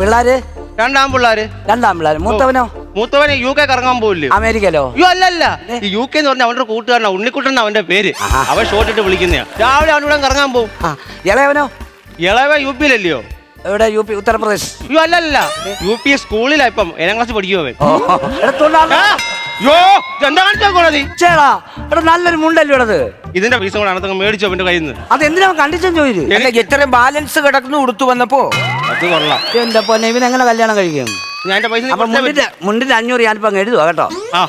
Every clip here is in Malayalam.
പിള്ളാര്? രണ്ടാം പിള്ളേര്. രണ്ടാം പിള്ളാര്. മൂത്തവനോ? മൂത്തവന് യു കെ കറങ്ങാൻ പോവില്ലേ? അമേരിക്കയിലോ? അയ്യോ അല്ലല്ല. ഈ യു കെ എന്ന് പറഞ്ഞ അവന്റെ കൂട്ടുകാരനാ ഉണ്ണിക്കുട്ടൻ അവന്റെ പേര്. അവൻ അവൻ ഷോട്ടിട്ട് വിളിക്കുന്നയാ. രാവിലെ അവന്റെ കൂടെ കറങ്ങാൻ പോകും ഇളയവനോ? ഇളവ യു പിയിലല്ലയോ? എവിടെ? U P Uttar Pradesh. അയ്യോ അല്ലല്ല. യു പി സ്കൂളിലാ ഇപ്പം. ഏഴാം ക്ലാസ് പഠിക്കുമോ നല്ലൊരു മുണ്ടല്ലോ ഇടത് ഇതിന്റെ പൈസ കൂടെ അനത്തങ്ങ് മേടിച്ചോ അവന്റെ കയ്യിൽ നിന്ന് അത് എന്തിനാ കണ്ടിച്ചു ചോദിച്ചു അല്ല ഇത്രയും ബാലൻസ് കിടക്കുന്നു കൊടുത്തു വന്നപ്പോ. അത് കൊള്ളാം. എന്റെ പൊന്നെ? ഇവൻ എങ്ങനെ കല്യാണം കഴിക്കും? ഞാൻ എന്റെ പൈസ നീ അപ്പൊ കൊടുത്തേ മുണ്ടിന്റെ മുണ്ടിന്റെ അഞ്ഞൂറ് ഞാനിപ്പോ അങ്ങ് എഴുതുക കേട്ടോ. പറ്റൂ. ആ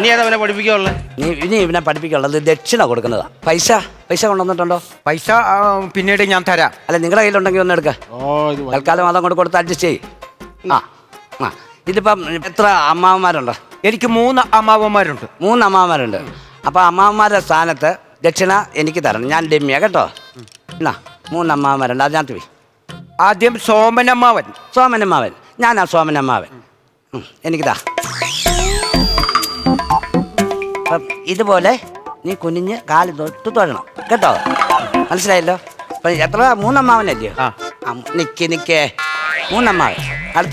നീ ഏതാ അവനെ പഠിപ്പിക്കാനുള്ളത് നീ ഇനി ഇവനെ പഠിപ്പിക്കാനുള്ളത് ദക്ഷിണ കൊടുക്കുന്നതാ. പൈസ പൈസ കൊണ്ടുവന്നിട്ടുണ്ടോ? പൈസ ആ, പിന്നീട് ഞാൻ തരാം. അല്ല നിങ്ങളുടെ കയ്യിലുണ്ടെങ്കിൽ ഒന്ന് എടുക്ക. ഓ ഇത് തൽക്കാലം അതം കൊണ്ട് കൊടുത്ത് അഡ്ജസ്റ്റ് ചെയ് ആ ആ. ഇതിപ്പം എത്ര അമ്മാവന്മാരുണ്ട്? എനിക്ക് മൂന്ന് അമ്മാവന്മാരുണ്ട്. മൂന്ന് അമ്മാവന്മാരുണ്ട്. അപ്പൊ അമ്മാവന്മാരുടെ സ്ഥാനത്ത് ദക്ഷിണ എനിക്ക് തരണം. ഞാൻ ഡെമ്മിയാ കേട്ടോ? എന്നാ മൂന്ന് അമ്മാവന്മാരുണ്ട്. അതിനകത്ത് പോയി. ആദ്യം സോമനമ്മാവൻ. സോമനമ്മാവൻ. ഞാനാ സോമനമ്മാവൻ. എനിക്കിതാ. അപ്പം ഇതുപോലെ നീ കുനിഞ്ഞ് കാൽ തൊട്ട് തൊഴണം കേട്ടോ? മനസ്സിലായല്ലോ? അപ്പൊ എത്ര മൂന്നമ്മാവനല്ലയോ ആ. ആ, നിക്ക് നിക്കേ. മൂന്നമ്മാവൻ. അടുത്ത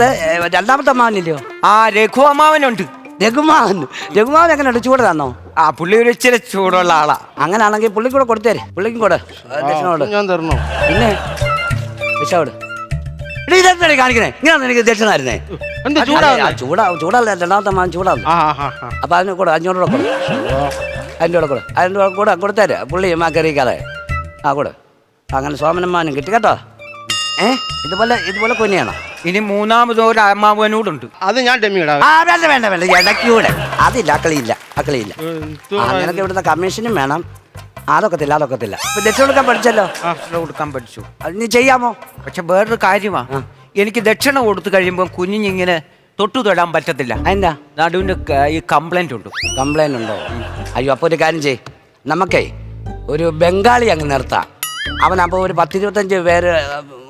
രണ്ടാമത്തെ അമ്മാവനില്ലയോ? ആ രഘു അമ്മാവനുണ്ട്. രഘുമാവൻ. രഘുമാവൻ എങ്ങനെയുണ്ട്? ചൂട് തന്നോ? ആ പുള്ളി ഒരു ഇച്ചിരി ചൂടുള്ള ആളാ. അങ്ങനെയാണെങ്കിൽ പുള്ളിക്കൂടെ കൊടുത്തേരെ. പുള്ളിക്കും കൂടെ. ഞാൻ തരണോ? പിന്നെ? വിഷോട് ഇതെന്താണ് കാണിക്കണേ? ഇങ്ങനെയാണ് എനിക്ക് എന്ത് ചൂടാവുന്നെ? ചൂടല്ല രണ്ടാമത്തെ മാൻ ചൂടാവും ആ ആ, ആ, ആ. അപ്പൊ അതിന് കൂടെ അഞ്ഞൂറ് രൂപ കൊടു അതിന്റെ കൂടെ കൂടെ അതിന്റെ കൂടെ കൂടെ കൊടുത്തേരെ. പുള്ളി മാക്കറിയിക്കാതെ ആ കൂടെ. അങ്ങനെ സോമനമ്മാനും കിട്ടി കേട്ടോ. ഏ? ഇതുപോലെ ഇതുപോലെ കുഞ്ഞിയാണോ ഇനി മൂന്നാമത് ഒരു അമ്മാവനോടുണ്ട്. അത് ഞാൻ ഡെമ്മി ഇടാം. ആ വേണ്ട വേണ്ട വേണ്ട. ഇടയ്ക്കൂടെ അതില്ല അക്കളിയില്ല അക്കളിയില്ല. നിനക്ക് ഇവിടുത്തെ കമ്മീഷനും വേണം. അതൊക്കത്തില്ല അതൊക്കത്തില്ല. ഇപ്പൊ ദക്ഷിണ കൊടുക്കാൻ പഠിച്ചല്ലോ? ദക്ഷിണ കൊടുക്കാൻ പഠിച്ചു. അത് നീ ചെയ്യാമോ? പക്ഷെ വേറൊരു കാര്യമാ. എനിക്ക് ദക്ഷിണ കൊടുത്തു കഴിയുമ്പോൾ കുഞ്ഞിങ്ങനെ തൊട്ടു തൊടാൻ പറ്റത്തില്ല. എന്താ നടുവിന് ഈ കംപ്ലൈന്റ് ഉണ്ട്. കംപ്ലൈന്റ് ഉണ്ടോ? അയ്യോ അപ്പോൾ ഒരു കാര്യം ചെയ് നമുക്കേ ഒരു ബംഗാളി അങ്ങ് നിർത്താം. അവനപ്പോൾ ഒരു പത്തിരുപത്തഞ്ച് പേര്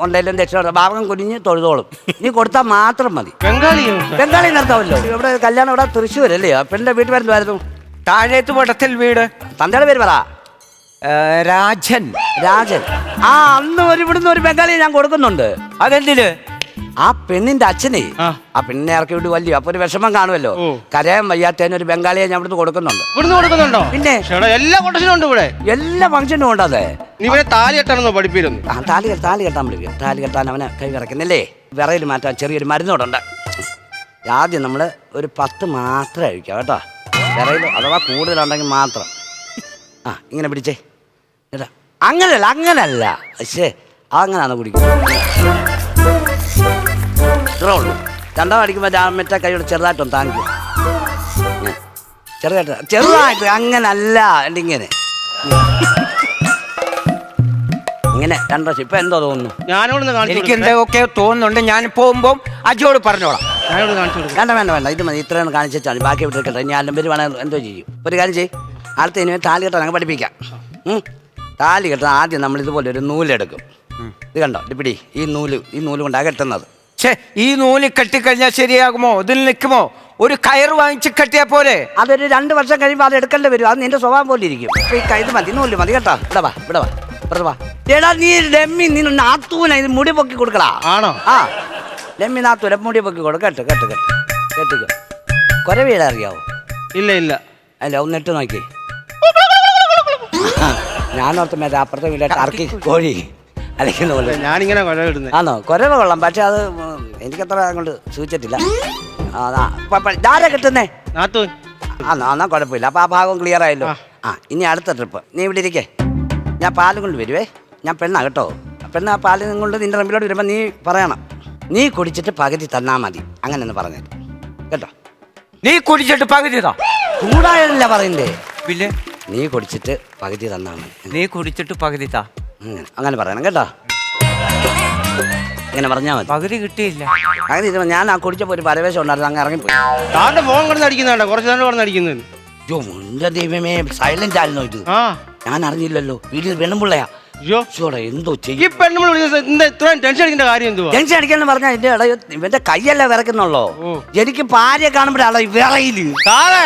ഉണ്ടെങ്കിലും ദക്ഷിണ ഭാഗം കുനിഞ്ഞ് തൊഴുതോളും. നീ കൊടുത്താൽ മാത്രം മതി. ബംഗാളി ബംഗാളി നിർത്താമല്ലോ. ഇവിടെ കല്യാണം ഇവിടെ തൃശ്ശൂർ അല്ലേ പെണ്ണിന്റെ വീട്ടിൽ വരുന്നു താഴേത്ത് വടത്തിൽ വീട്. തന്തയുടെ പേര് പറ. രാജൻ രാജൻ. ആ അന്ന് ഒരു ഇവിടുന്ന് ഒരു ബംഗാളി ഞാൻ കൊടുക്കുന്നുണ്ട്. അതെന്തിന്? ആ പെണ്ണിന്റെ അച്ഛനെ. ആ. പെണ്ണിനെ ഇറക്കി വിട്ട് വലിയ അപ്പൊ ഒരു വിഷമം കാണുമല്ലോ. കരയാൻ വയ്യാത്തതിന് ഒരു ബംഗാളിയെ ഞാൻ ഇവിടുന്ന് കൊടുക്കുന്നുണ്ട്. ഇവിടുന്ന് കൊടുക്കുന്നുണ്ടോ? പിന്നെ എല്ലാ ഫംഗ്ഷനും ഉണ്ട് ഇവിടെ. എല്ലാ ഫംഗ്ഷനും ഉണ്ട് അതെ. ഇവനെ താലി കെട്ടാണെന്നോ പഠിപ്പിരുന്നു ആ താലി താലി കെട്ടാൻ പഠിപ്പിക്കും താലി കെട്ടാൻ അവനെ കൈ കിടക്കുന്നില്ലേ വിറയിൽ മാറ്റാൻ ചെറിയൊരു മരുന്നോടുണ്ട്. ആദ്യം നമ്മൾ ഒരു പത്ത് മാത്രം കഴിക്കാം കേട്ടോ. വിറയിൽ അഥവാ കൂടുതലുണ്ടെങ്കിൽ മാത്രം. ആ ഇങ്ങനെ പിടിച്ചേ. അങ്ങനല്ല അങ്ങനല്ല. പക്ഷേ അങ്ങനെയാണ് കുടിക്കുന്നത്. ഇത്രേ ഉള്ളൂ. രണ്ടാം അടിക്കുമ്പോൾ ഞാൻ മറ്റേ കൈയോട് ചെറുതായിട്ടൊന്ന് താങ്ക് യു ചെറുതായിട്ട് ചെറുതായിട്ട് അങ്ങനല്ല എന്റെ ഇങ്ങനെ. ഇങ്ങനെ രണ്ടു ഇപ്പൊ എന്തോ തോന്നുന്നു? എനിക്ക്? എന്തൊക്കെ തോന്നുന്നുണ്ട്. ഞാൻ പോകുമ്പോൾ അജിയോട് പറഞ്ഞോളാം. ഞാനോട് കാണിച്ചു കൊടുക്കാം വേണ്ട വേണ്ട വേണ്ട. ഇത് മതി. ഇത്രയാണ് കാണിച്ചാൽ ബാക്കി വിട്ടിരിക്കട്ടെ. ഞാൻ എല്ലാം പേര് വേണമെങ്കിൽ എന്തോ ചെയ്യും. ഒരു കാര്യം ചെയ്യും. അടുത്ത ഇനി താലി കെട്ടാൻ അങ്ങ് പഠിപ്പിക്കാം. താലി കെട്ടാൻ ആദ്യം നമ്മൾ ഇതുപോലെ ഒരു നൂലെടുക്കും. ഇത് കണ്ടോ? ഇത് പിടി ഈ നൂൽ ഈ നൂൽ കൊണ്ടാ കെട്ടുന്നത്. ഛേ ഈ നൂൽ കെട്ടിക്കഴിഞ്ഞാൽ ശരിയാകുമോ? ഇതിൽ നിൽക്കുമോ? ഒരു കയർ വാങ്ങിച്ച് കെട്ടിയാൽ പോലെ അതൊരു രണ്ട് വർഷം കഴിയുമ്പോൾ അത് എടുക്കേണ്ടി വരും. അത് നിന്റെ സ്വഭാവം പോലെ ഇരിക്കും. ഇപ്പൊ ഈ കൈ- ഇത് മതി നൂൽ മതി കേട്ടോ. ഇവിടെ വാ ഇവിടെ വാ. ഇവിടെ വാ. എടാ നീ ഡെമ്മി നീ നാത്തൂന ഇത് മുടി പൊക്കി കൊടുക്കടാ. ആണോ? ആ. ഡെമ്മി നാത്തൂന മുടി പൊക്കി കൊടുക്ക. കേട്ട് കേട്ട് കേട്ട് കേട്ടിക്കോ. കൊര വീട് അറിയാവോ? ഇല്ല ഇല്ല. അല്ല ഒന്ന് ഇട്ട് നോക്കി ഞാനോർത്ത് മറ്റേ അപ്പുറത്തെ വീട്ടിലെ ടർക്കി കോഴി അലക്കുന്ന പോലെ. ഞാനിങ്ങനെ കുഴ ഇടുന്നത് ആണോ കൊരവ കൊള്ളാം പക്ഷെ അത് എനിക്കത്ര അങ്ങോട്ട് സൂചിച്ചിട്ടില്ല. ധാര കിട്ടുന്നേ? നാത്തു ആ എന്നാ കുഴപ്പമില്ല. അപ്പോൾ ആ ഭാഗം ക്ലിയർ ആയല്ലോ. ആ. ഇനി അടുത്ത ട്രിപ്പ് നീ ഇവിടെ ഇരിക്കേ. ഞാൻ പാൽ കൊണ്ട് വരുവേ. ഞാൻ പെണ്ണാ കേട്ടോ. പെണ്ണ് ആ പാൽ കൊണ്ട് നിന്റെ റമ്പിലോട്ട് വരുമ്പോൾ നീ പറയണം. നീ കുടിച്ചിട്ട് പകുതി തന്നാ മതി. അങ്ങനെ ഒന്ന് പറഞ്ഞേ കേട്ടോ? നീ കുടിച്ചിട്ട് പകുതിതാ ചൂടായല്ല പറയണ്ടേ പിന്നെ? നീ കുടിച്ചിട്ട് പകുതി തന്നാണ്. നീ കുടിച്ചിട്ട് പകുതിതാ അങ്ങനെ അങ്ങനെ പറയണം കേട്ടോ. ഇങ്ങനെ പറഞ്ഞാൽ മതി. പകുതി കിട്ടിയില്ല. അങ്ങനെ ഇരുന്ന് ഞാൻ ആ കുടിച്ചപ്പോൾ ഒരു പരവേശം ഉണ്ടായിരുന്നു അങ്ങ് ഇറങ്ങിപ്പോയി. താന്റെ ഫോൺ കിടന്ന് അടിക്കുന്നുണ്ടോ കുറച്ച് നേരം കിടന്ന് അടിക്കുന്നത് അയ്യോ മുന്റെ ദൈവമേ സൈലന്റ് ആയിരുന്നു ഇത്? ആ. ഞാൻ അറിഞ്ഞില്ലല്ലോ. വീട്ടിൽ പെണ്ണുമ്പിള്ളയാ. അയ്യോ. ചോടെ എന്തോ ഈ ചെയ്യും പെണ്ണുമ്പോൾ ഇത്രയും ടെൻഷൻ അടിക്കേണ്ട കാര്യം എന്തുവാ? ടെൻഷൻ അടിക്കാന്ന് പറഞ്ഞാൽ എന്റെ ഇടയിൽ ഇവന്റെ കൈയല്ല വിറക്കുന്നുള്ളോ ഓ. എനിക്ക് ഭാര്യ കാണുമ്പോഴാണോ വിറയിൽ. സാറേ